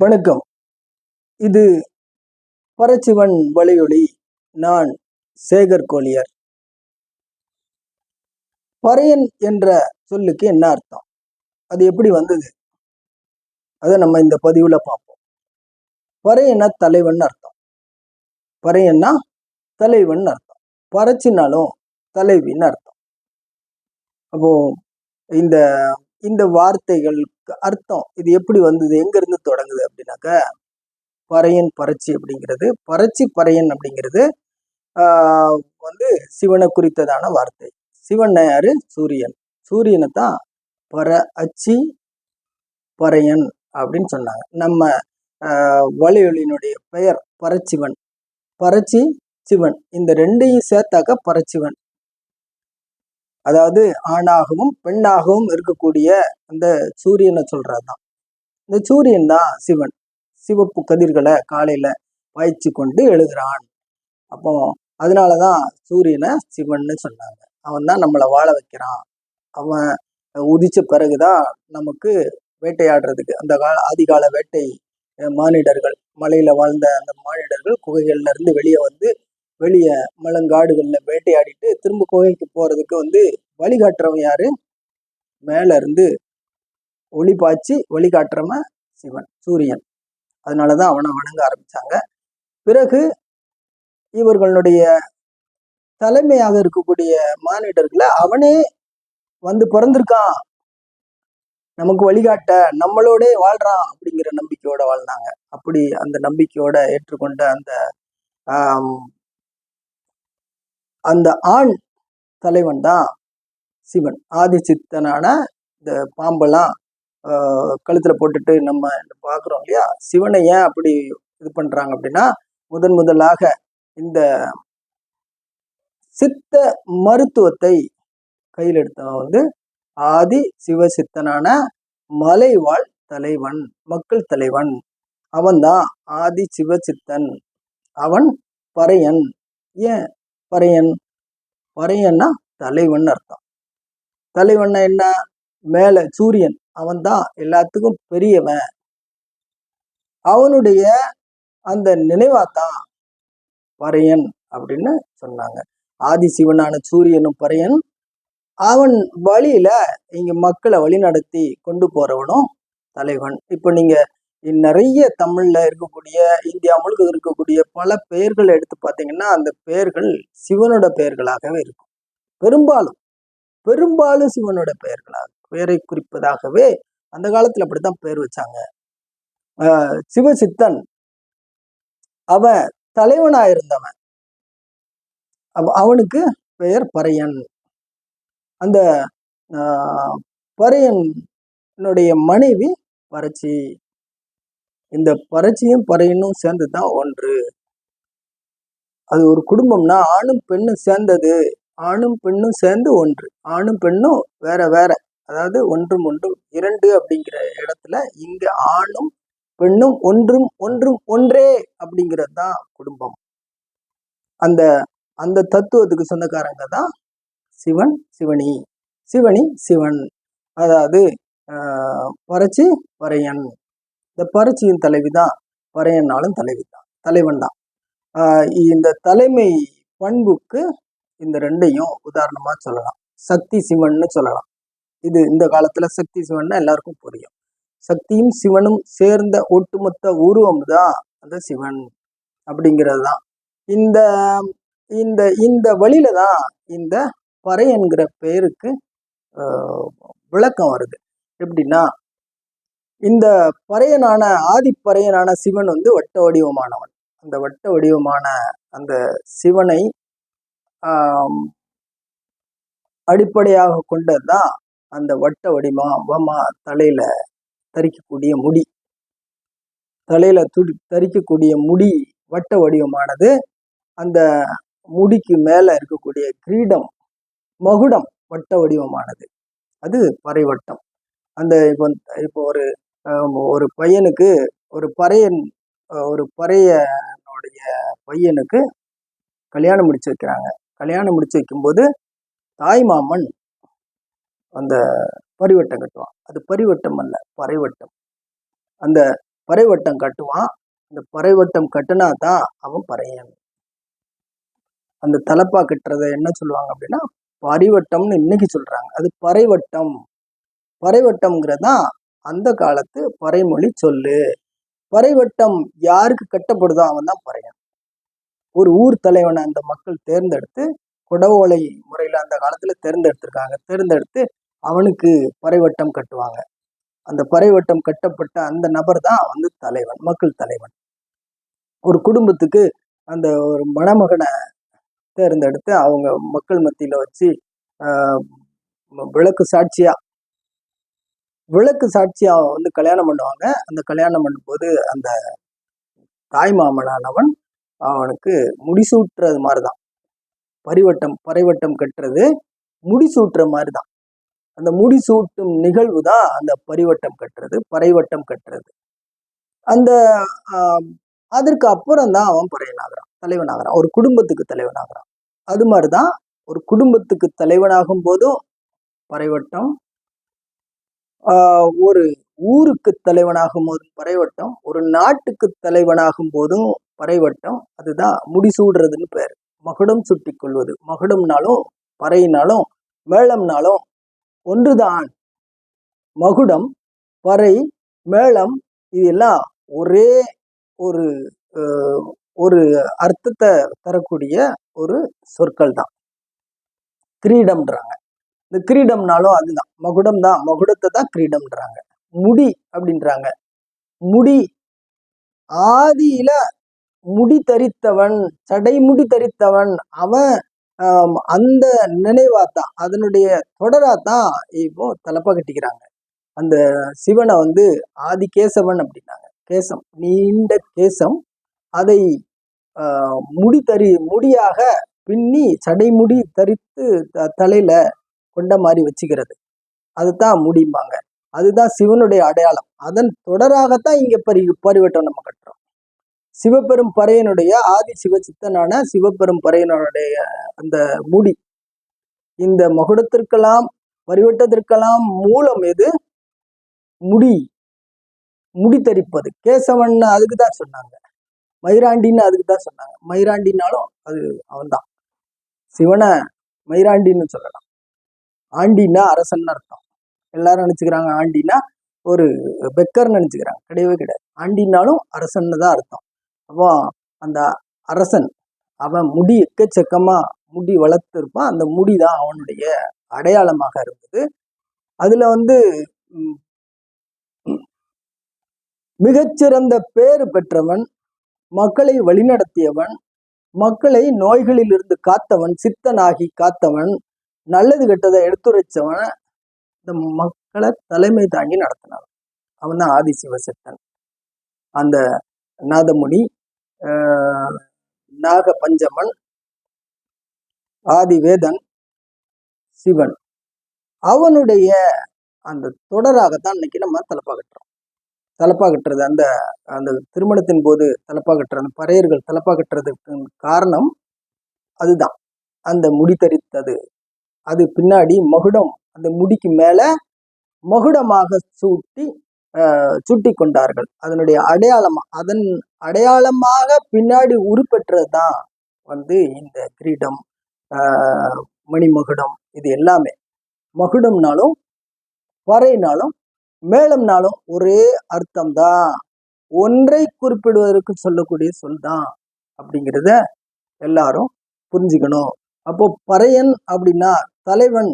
வணக்கம். இது பரச்சிவன் வலியொலி. நான் சேகர் கோலியர். பறையன் என்ற சொல்லுக்கு என்ன அர்த்தம்? அது எப்படி வந்தது? அதை நம்ம இந்த பதிவில் பார்ப்போம். பறையனா தலைவன் அர்த்தம். பறையன்னா தலைவன் அர்த்தம். பறச்சினாலும் தலைவின்னு அர்த்தம். அப்போ இந்த இந்த வார்த்தைகளுக்கு அர்த்தம். இது எப்படி வந்தது? எங்கேருந்து தொடங்குது அப்படின்னாக்க பறையன் பறச்சி அப்படிங்கிறது பறச்சி பறையன் அப்படிங்கிறது வந்து சிவனை குறித்ததான வார்த்தை. சிவன் யாரு? சூரியன். சூரியனை தான் பற அச்சி பறையன் அப்படின்னு சொன்னாங்க. நம்ம ஆஹ், பெயர் பரச்சிவன். பரச்சி சிவன். இந்த ரெண்டையும் சேர்த்தாக்க பரச்சிவன். அதாவது ஆணாகவும் பெண்ணாகவும் இருக்கக்கூடிய அந்த சூரியனை சொல்றதுதான். இந்த சூரியன் தான் சிவன். சிவப்பு கதிர்களை காலையில பாய்ச்சி கொண்டு எழுகிறான் அப்போ அதனாலதான் சூரியனை சிவன்னு சொன்னாங்க. அவன் தான் நம்மளை வாழ வைக்கிறான். அவன் உதிச்ச பிறகுதான் நமக்கு வேட்டையாடுறதுக்கு அந்த கால ஆதிகால வேட்டை மானிடர்கள் மலையில வாழ்ந்த அந்த மானிடர்கள் குகைகள்ல இருந்து வெளியே வந்து வெளியே மலங்காடுகளில் வேட்டையாடிட்டு திரும்ப கோயிலுக்கு போகிறதுக்கு வந்து வழிகாட்டுறவன் யாரு? மேலே இருந்து ஒளி பாய்ச்சி வழிகாட்டுறவன் சிவன் சூரியன். அதனால தான் அவனை வணங்க ஆரம்பித்தாங்க பிறகு இவர்களுடைய தலைமையாக இருக்கக்கூடிய மானிடர்களை அவனே வந்து பிறந்திருக்கான். நமக்கு வழிகாட்ட நம்மளோட வாழ்றான் அப்படிங்கிற நம்பிக்கையோட வாழ்ந்தாங்க. அப்படி அந்த நம்பிக்கையோட ஏற்றுக்கொண்ட அந்த அந்த ஆண் தலைவன் தான் சிவன். ஆதிசித்தனான இந்த பாம்பெல்லாம் கழுத்தில் போட்டுட்டு நம்ம பார்க்குறோம் இல்லையா? சிவனை ஏன் அப்படி இது பண்ணுறாங்க அப்படின்னா முதன் முதலாக இந்த சித்த மருத்துவத்தை கையில் எடுத்தவன் வந்து ஆதி சிவசித்தனான மலைவாழ் தலைவன் மக்கள் தலைவன். அவன்தான் ஆதி சிவசித்தன். அவன் பறையன். ஏன்? பறையன் பறையன்னா தலைவன் அர்த்தம். தலைவன்னா என்ன? மேலே சூரியன். அவன்தான் எல்லாத்துக்கும் பெரியவன். அவனுடைய அந்த நினைவாத்தான் பறையன் அப்படின்னு சொன்னாங்க. ஆதி சிவனான சூரியனும் பறையன் அவன் வழியில இங்க மக்களை வழிநடத்தி கொண்டு போறவனும் தலைவன். இப்ப நீங்க நிறைய தமிழ்ல இருக்கக்கூடிய இந்தியா முழுக்க இருக்கக்கூடிய பல பெயர்களை எடுத்து பார்த்தீங்கன்னா அந்த பெயர்கள் சிவனோட பெயர்களாகவே இருக்கும். பெரும்பாலும் பெரும்பாலும் சிவனோட பெயர்களாக பெயரை குறிப்பதாகவே அந்த காலத்துல அப்படித்தான் பெயர் வச்சாங்க. சிவ சிவசித்தன் அவன் தலைவனா இருந்தவன். அவ- அவனுக்கு பெயர் பறையன். அந்த பறையனுடைய மனைவி வறட்சி இந்த பறச்சியும் பறையனும் சேர்ந்து தான் ஒன்று. அது ஒரு குடும்பம்னா ஆணும் பெண்ணும் சேர்ந்தது. ஆணும் பெண்ணும் சேர்ந்து ஒன்று. ஆணும் பெண்ணும் வேற வேற. அதாவது ஒன்றும் ஒன்றும் இரண்டு அப்படிங்கிற இடத்துல இங்க ஆணும் பெண்ணும் ஒன்றும் ஒன்றும் ஒன்றே அப்படிங்கிறது தான் குடும்பம். அந்த அந்த தத்துவத்துக்கு சொந்தக்காரங்க தான் சிவன் சிவனி. சிவனி சிவன். அதாவது பறச்சி பறையன் இந்த பரீட்சையின் தலைவி தான் பறையனாலும் தலைவி தான் தலைவன் தான் இந்த தலைமை பண்புக்கு இந்த ரெண்டையும் உதாரணமாக சொல்லலாம். சக்தி சிவன்னு சொல்லலாம். இது இந்த காலத்தில் சக்தி சிவன்னா எல்லாருக்கும் புரியும். சக்தியும் சிவனும் சேர்ந்த ஒட்டுமொத்த உருவம் தான் அந்த சிவன் அப்படிங்கிறது தான் இந்த இந்த இந்த வழியில தான் இந்த பறை என்கிற பெயருக்கு விளக்கம் வருது. எப்படின்னா இந்த பறையனான ஆதிப்பறையனான சிவன் வந்து வட்ட வடிவமானவன். அந்த வட்ட வடிவமான அந்த சிவனை அடிப்படையாக அடிப்படையாக கொண்டதுதான் அந்த வட்ட வடிமா வமா தலையில தரிக்கக்கூடிய முடி. தலையில துடி தரிக்கக்கூடிய முடி வட்ட வடிவமானது. அந்த முடிக்கு மேல இருக்கக்கூடிய கிரீடம் மகுடம் வட்ட வடிவமானது. அது பறைவட்டம் அந்த இப்போ இப்போ ஒரு ஒரு பையனுக்கு ஒரு பறையன் ஒரு பறையனுடைய பையனுக்கு கல்யாணம் முடிச்சு வைக்கிறாங்க. கல்யாணம் முடிச்சு வைக்கும்போது தாய் மாமன் அந்த பரிவட்டம் கட்டுவான். அது பரிவட்டம் அல்ல பறைவட்டம். அந்த பறைவட்டம் கட்டுவான். அந்த பறைவட்டம் கட்டுனா தான் அவன் பறையன். அந்த தலப்பா கட்டுறத என்ன சொல்லுவாங்க அப்படின்னா பரிவட்டம்னு இன்னைக்கு சொல்றாங்க. அது பறைவட்டம். பறைவட்டம்ங்கிறது தான் அந்த காலத்து பறைமொழி சொல்லு. பறைவட்டம் யாருக்கு கட்டப்படுதோ அவன் தான் பறையன். ஒரு ஊர் தலைவனை அந்த மக்கள் தேர்ந்தெடுத்து குடவோலை முறையில் அந்த காலத்தில் தேர்ந்தெடுத்திருக்காங்க. தேர்ந்தெடுத்து அவனுக்கு பறைவட்டம் கட்டுவாங்க. அந்த பறைவட்டம் கட்டப்பட்ட அந்த நபர் தான் வந்து தலைவன் மக்கள் தலைவன். ஒரு குடும்பத்துக்கு அந்த ஒரு மணமகனை தேர்ந்தெடுத்து அவங்க மக்கள் மத்தியில் வச்சு விளக்கு சாட்சியாக விளக்கு சாட்சியாக வந்து கல்யாணம் பண்ணுவாங்க. அந்த கல்யாணம் பண்ணும்போது அந்த தாய் மாமனானவன் அவனுக்கு முடிசூட்டுறது மாதிரி தான் பரிவட்டம் பறைவட்டம் கட்டுறது முடிசூட்டுற மாதிரி தான் அந்த முடிசூட்டும் நிகழ்வு தான் அந்த பரிவட்டம் கட்டுறது பறைவட்டம் கட்டுறது. அந்த அதற்கு அப்புறம் தான் அவன் பறையனாகிறான் தலைவனாகிறான். ஒரு குடும்பத்துக்கு தலைவனாகிறான். அது மாதிரி தான் ஒரு குடும்பத்துக்கு தலைவனாகும் போதும் பறைவட்டம் ஒரு ஊருக்கு தலைவனாகும் போதும் பறைவட்டம் ஒரு நாட்டுக்கு தலைவனாகும் போதும் பறைவட்டம் அதுதான் முடிசூடுறதுன்னு பேர். மகுடம் சுட்டி கொள்வது மகுடம்னாலும் பறையினாலும் மேளம்னாலும் ஒன்றுதான். மகுடம் பறை மேளம் இது எல்லாம் ஒரே ஒரு ஒரு அர்த்தத்தை தரக்கூடிய ஒரு சொற்கள் தான் கிரீடம்ன்றாங்க. இந்த கிரீடம்னாலும் அதுதான். மகுடம் தான் மகுடத்தை தான் கிரீடம்ன்றாங்க. முடி அப்படின்றாங்க. முடி. ஆதியில முடி தரித்தவன் சடைமுடி தரித்தவன் அவன் அந்த நினைவாத்தான். அதனுடைய தொடராத்தான் இப்போ தலப்பா கட்டிக்கிறாங்க. அந்த சிவனை வந்து ஆதி கேசவன் அப்படின்னாங்க. கேசம் நீண்ட கேசம். அதை முடி தரி முடியாக பின்னி சடைமுடி தரித்து த- தலையில கொண்ட மாதிரி வச்சுக்கிறது. அதுதான் முடிம்பாங்க. அதுதான் சிவனுடைய அடையாளம். அதன் தொடராகத்தான் இங்க பரி பரிவட்டம் நம்ம கட்டுறோம். சிவபெரும் பறையனுடைய ஆதி சிவசித்தனான சிவபெரும் பறையனுடைய அந்த முடி. இந்த மகுடத்திற்கெல்லாம் பரிவட்டத்திற்கெல்லாம் மூலம் எது? முடி. முடி தரிப்பது. கேசவன் அதுக்கு தான் சொன்னாங்க. மயிராண்டின்னு அதுக்கு தான் சொன்னாங்க. மயிராண்டினாலும் அது அவன்தான். சிவனை மயிராண்டின்னு சொல்லலாம். ஆண்டின்னா அரசன் அர்த்தம். எல்லாரும் நினைச்சுக்கிறாங்க ஆண்டினா ஒரு பெக்கர்னு நினைச்சுக்கிறாங்க. கிடையவே கிடையாது. ஆண்டினாலும் அரசன்னு தான் அர்த்தம். அப்போ அந்த அரசன் அவன் முடி எக்கச்சக்கமா முடி வளர்த்துருப்பான் அந்த முடி தான் அவனுடைய அடையாளமாக இருந்தது. அதுல வந்து மிகச்சிறந்த பேறு பெற்றவன் மக்களை வழிநடத்தியவன் மக்களை நோய்களிலிருந்து காத்தவன் சித்தனாகி காத்தவன் நல்லது கெட்டதை எடுத்துரைச்சவன் இந்த மக்களை தலைமை தாங்கி நடத்தினான். அவன் தான் ஆதிசிவசித்தன் அந்த நாதமுனி நாக பஞ்சமன் ஆதிவேதன் சிவன். அவனுடைய அந்த தொடராகத்தான் இன்னைக்கு நம்ம தலப்பா கட்டுறோம். தலப்பா கட்டுறது அந்த அந்த திருமணத்தின் போது தலப்பா கட்டுற அந்த பறையர்கள் தலப்பா கட்டுறதுக்கு காரணம் அதுதான். அந்த முடி தரித்தது. அது பின்னாடி மகுடம் அந்த முடிக்கு மேலே மகுடமாக சூட்டி சுட்டி கொண்டார்கள். அதனுடைய அடையாளம் அதன் அடையாளமாக பின்னாடி உருப்பெற்றது தான் வந்து இந்த கிரீடம் மணிமகுடம் இது எல்லாமே. மகுடம்னாலும் பறைனாலும் மேளம்னாலும் ஒரே அர்த்தம் தான் ஒன்றை குறிப்பிடுவதற்கு சொல்லக்கூடிய சொல் தான் அப்படிங்கிறத எல்லாரும் புரிஞ்சுக்கணும். அப்போ பறையன் அப்படின்னா தலைவன்